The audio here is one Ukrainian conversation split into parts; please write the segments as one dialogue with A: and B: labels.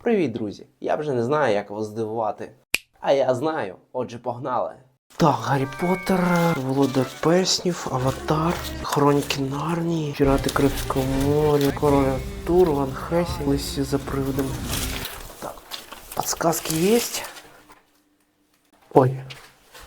A: Привіт, друзі! Я вже не знаю, як вас здивувати. А я знаю, отже, погнали. Так, Гаррі Поттер, Володар Песнів, Аватар, Хроніки Нарнії, Пірати Карибського моря, Король Артур, Ван Хесі, Лисі за приводом. Так, подсказки є? Ой.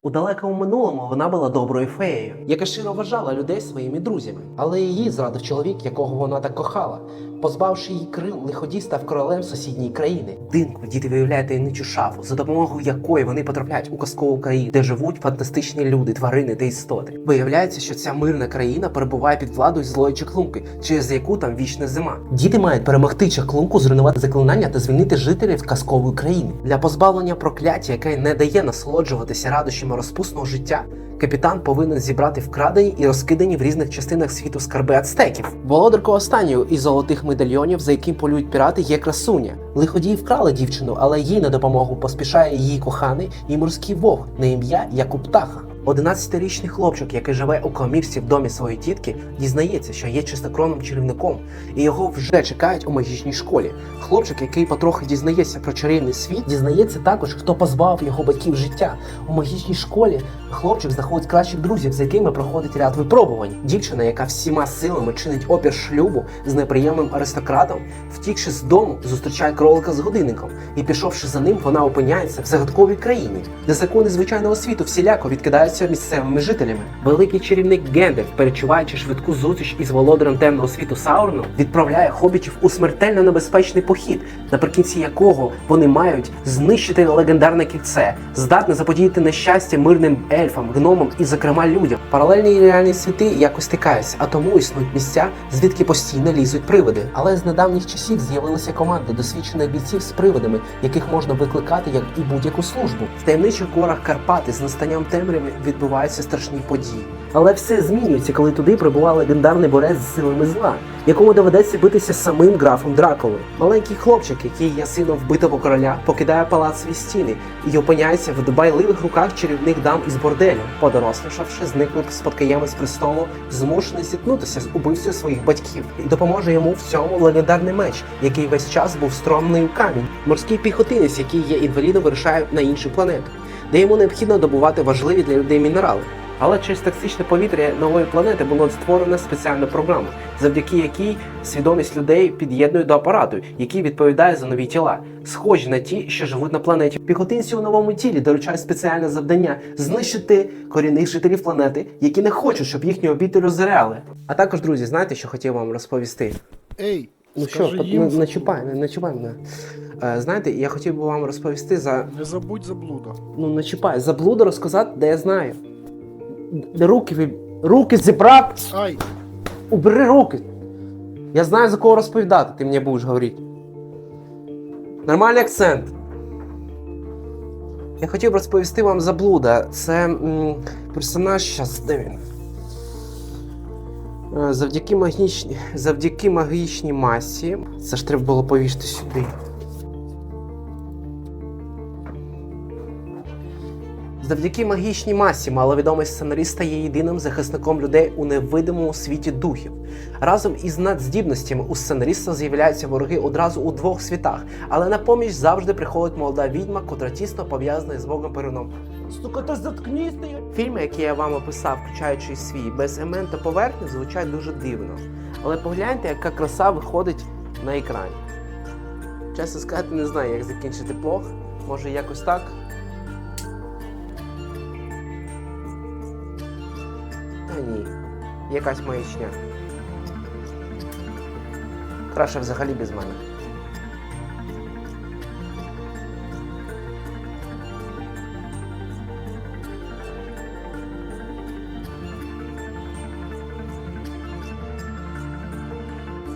A: У далекому минулому вона була доброю феєю, яка щиро вважала людей своїми друзями. Але її зрадив чоловік, якого вона так кохала. Позбавши її крил, лиходій став королем сусідньої країни. Динку діти виявляють таємничу шафу, за допомогою якої вони потрапляють у казкову країну, де живуть фантастичні люди, тварини та істоти. Виявляється, що ця мирна країна перебуває під владою злої чаклунки, через яку там вічна зима. Діти мають перемогти чаклунку, зруйнувати заклинання та звільнити жителів казкової країни для позбавлення прокляття, яке не дає насолоджуватися радощами розпусного життя. Капітан повинен зібрати вкрадені і розкидані в різних частинах світу скарби ацтеків. Володарко останньою із золотих медальйонів, за яким полюють пірати, є красуня. Лиходії вкрали дівчину, але їй на допомогу поспішає її коханий і морський вовк на ім'я Якуб Птаха. 11-річний хлопчик, який живе у комірці в домі своєї тітки, дізнається, що є чистокровним чарівником, і його вже чекають у магічній школі. Хлопчик, який потрохи дізнається про чарівний світ, дізнається також, хто позбавив його батьків життя. У магічній школі хлопчик знаходить кращих друзів, з якими проходить ряд випробувань. Дівчина, яка всіма силами чинить опір шлюбу з неприємним аристократом, втікши з дому, зустрічає кролика з годинником, і пішовши за ним, вона опиняється в загадковій країні, де закони звичайного світу всіляко відкидаються місцевими жителями. Великий чарівник Гендальф, перечуваючи швидку зустріч із володарем темного світу Саурном, відправляє хобітів у смертельно небезпечний похід, наприкінці якого вони мають знищити легендарне кільце, здатне заподіяти нещастя мирним ельфам, гномам і, зокрема, людям. Паралельні реальні світи якось стикаються, а тому існують місця, звідки постійно лізуть привиди. Але з недавніх часів з'явилася команда досвідчених бійців з привидами, яких можна викликати як і будь-яку службу. В таємничих горах Карпати з настанням темряви відбуваються страшні події. Але все змінюється, коли туди прибуває легендарний борець з силами зла, якому доведеться битися самим графом Дракулою. Маленький хлопчик, який є сином вбитого короля, покидає палац стіни і опиняється в дбайливих руках чарівних дам із борделю. Подорослішавши, зниклий спадкоємець престолу, змушений зіткнутися з убивцею своїх батьків, і допоможе йому в цьому легендарний меч, який весь час був стромний у камінь. Морський піхотинець, який є інвалідом, вирушає на іншу планету, де йому необхідно добувати важливі для людей мінерали. Але через токсичне повітря нової планети було створено спеціальну програму, завдяки якій свідомість людей під'єднує до апарату, який відповідає за нові тіла, схожі на ті, що живуть на планеті. Піхотинці у новому тілі доручають спеціальне завдання знищити корінних жителів планети, які не хочуть, щоб їхні обіти розоряли. А також, друзі, знаєте, що хотів вам розповісти?
B: Ей,
A: Ну що,
B: скажи
A: не,
B: їм,
A: не чіпай, не, не чіпай мене. Е, знаєте, я хотів би вам розповісти за
B: не забудь заблуда.
A: Ну не чіпай, заблуду розказати, де я знаю. Де руки. Руки зібрав!
B: Ай,
A: Убери руки! Я знаю за кого розповідати, ти мені будеш говорити. Нормальний акцент. Я хотів розповісти вам заблуда. Це м, персонаж щас, де він? Е, Завдяки магічній, завдяки магічній масі. Це ж треба було повісти сюди. Завдяки магічній масі маловідомий сценарист стає єдиним захисником людей у невидимому світі духів. Разом із надздібностями у сценариста з'являються вороги одразу у двох світах, але на поміч завжди приходить молода відьма, котра тісно пов'язана з Богом Перуном. Сука, ти заткнись! Фільми, які я вам описав, включаючи свій без імен та поверхні, звучать дуже дивно. Але погляньте, яка краса виходить на екрані. Чесно сказати, не знаю, як закінчити плох. Може якось так. Та ні, якась маячня. Краще взагалі без мене.